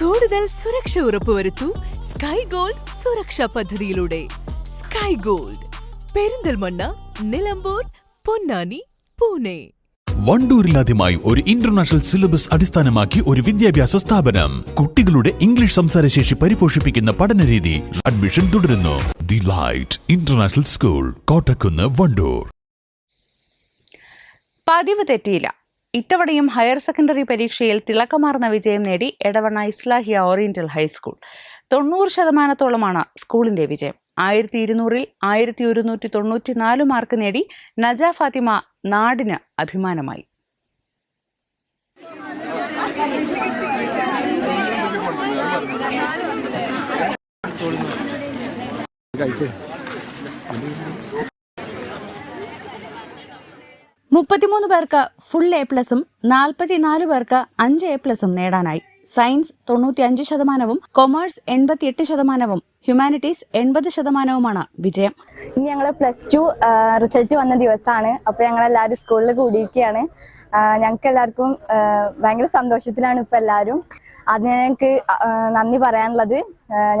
കൂടുതൽ സുരക്ഷ ഉറപ്പുവരുത്തൂ sky gold സുരക്ഷാ പദ്ധതിയിലൂടെ. Sky Gold Perinthalmanna Nilambur Ponnani Pune. വണ്ടൂരിലാദ്യമായി ഒരു ഇന്റർനാഷണൽ സിലബസ് അടിസ്ഥാനമാക്കി ഒരു വിദ്യാഭ്യാസ സ്ഥാപനം. കുട്ടികളുടെ ഇംഗ്ലീഷ് സംസാരശേഷി പരിപോഷിപ്പിക്കുന്ന പഠനരീതി അഡ്മിഷൻ തുടരുന്നു. The light international school Kottakkunnu Wandoor. പതിവ് തെറ്റിയില്ല. ഇത്തവണയും ഹയർ സെക്കൻഡറി പരീക്ഷയിൽ തിളക്കമാർന്ന വിജയം നേടി എടവണ്ണ ഇസ്ലാഹിയ ഓറിയന്റൽ ഹൈസ്കൂൾ. തൊണ്ണൂറ് ശതമാനത്തോളമാണ് സ്കൂളിന്റെ വിജയം. ആയിരത്തി ഇരുന്നൂറിൽ ആയിരത്തി ഒരുന്നൂറ്റി തൊണ്ണൂറ്റി നാല് മാർക്ക് നേടി നജ ഫാത്തിമ നാടിന് അഭിമാനമായി. മുപ്പത്തിമൂന്ന് പേർക്ക് ഫുൾ എ പ്ലസും നാൽപ്പത്തിനാല് പേർക്ക് അഞ്ച് എ പ്ലസും നേടാനായി. സയൻസ് തൊണ്ണൂറ്റിയഞ്ച് ശതമാനവും കൊമേഴ്സ് എൺപത്തിയെട്ട് ശതമാനവും ഹ്യൂമാനിറ്റീസ് എൺപത് ശതമാനവുമാണ് വിജയം. ഇനി ഞങ്ങൾ പ്ലസ് ടു റിസൾട്ട് വന്ന ദിവസമാണ് അപ്പോൾ ഞങ്ങൾ എല്ലാവരും സ്കൂളിൽ കൂടിയിരിക്കുകയാണ് ഞങ്ങൾക്ക് എല്ലാവർക്കും ഭയങ്കര സന്തോഷത്തിലാണ് ഇപ്പോൾ എല്ലാവരും അതിന് ഞങ്ങൾക്ക് നന്ദി പറയാനുള്ളത്.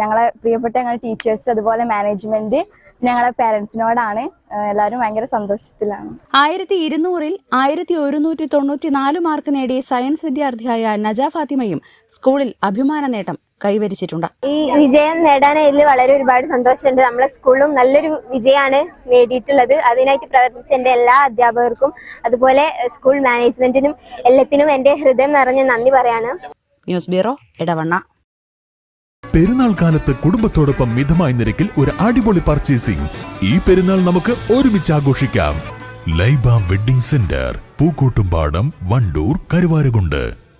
ഞങ്ങളെ പ്രിയപ്പെട്ട ഞങ്ങളുടെ ടീച്ചേഴ്സ് അതുപോലെ മാനേജ്മെന്റ് ഞങ്ങളെ പേരൻസിനോടാണ് എല്ലാവരും ഭയങ്കര സന്തോഷത്തിലാണ്. ആയിരത്തി ഇരുന്നൂറിൽ ആയിരത്തി ഒരുന്നൂറ്റി തൊണ്ണൂറ്റി നാല് മാർക്ക് നേടിയ സയൻസ് വിദ്യാർത്ഥിയായ നജ ഫാത്തിമയും സ്കൂളിൽ അഭിമാന നേട്ടം കൈവരിച്ചിട്ടുണ്ട്. ഈ വിജയം നേടാനായതിൽ വളരെ ഒരുപാട് സന്തോഷമുണ്ട്. നമ്മളെ സ്കൂളിലും നല്ലൊരു വിജയമാണ് നേടിയിട്ടുള്ളത്. അതിനായിട്ട് പ്രവർത്തിച്ച എന്റെ എല്ലാ അധ്യാപകർക്കും അതുപോലെ സ്കൂൾ മാനേജ്മെന്റിനും എല്ലാത്തിനും എന്റെ ഹൃദയം നിറഞ്ഞ നന്ദി പറയാണ്. ന്യൂസ് ബ്യൂറോ ഇടവണ്ണ പെരുന്നാൾ കാലത്ത് കുടുംബത്തോടൊപ്പം മിതമായ നിരക്കിൽ ഒരു അടിപൊളി പർച്ചേസിംഗ് ഈ പെരുന്നാൾ നമുക്ക് ഒരുമിച്ച് ആഘോഷിക്കാം. Laiba wedding centre Pookkottumpadam Wandoor Karuvarakundu.